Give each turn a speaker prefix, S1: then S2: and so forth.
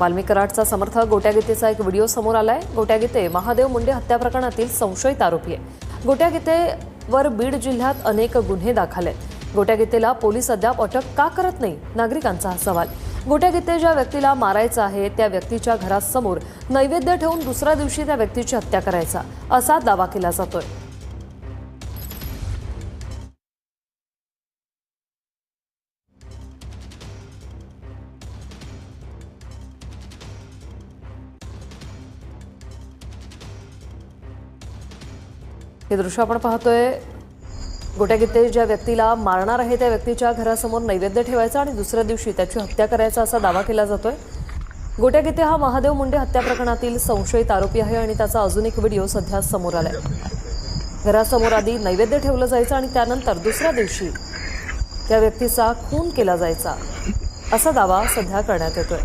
S1: वाल्मी कराडचा समर्थक गोट्या गीतेचा एक व्हिडिओ समोर आलाय. गोट्या गीते महादेव मुंडे हत्या प्रकरणातील संशयित आरोपी आहे. गोट्या गीतेवर बीड जिल्ह्यात अनेक गुन्हे दाखल आहेत. गोट्या गीतेला पोलीस अद्याप अटक का करत नाही? नागरिकांचा हा सवाल. गोट्या गीते ज्या व्यक्तीला मारायचं आहे त्या व्यक्तीच्या घरासमोर नैवेद्य ठेवून दुसऱ्या दिवशी त्या व्यक्तीची हत्या करायचा असा दावा केला जातोय. हे दृश्य आपण पाहतोय. गोट्या गीते ज्या व्यक्तीला मारणार आहे त्या व्यक्तीच्या घरासमोर नैवेद्य ठेवायचा आणि दुसऱ्या दिवशी त्याची हत्या करायचा असा दावा केला जातोय. गोट्या गीते हा महादेव मुंडे हत्या प्रकरणातील संशयित आरोपी आहे आणि त्याचा अजून एक व्हिडिओ सध्या समोर आलाय. घरासमोर आधी नैवेद्य ठेवलं जायचं आणि त्यानंतर दुसऱ्या दिवशी त्या व्यक्तीचा खून केला जायचा असा दावा सध्या करण्यात येतोय.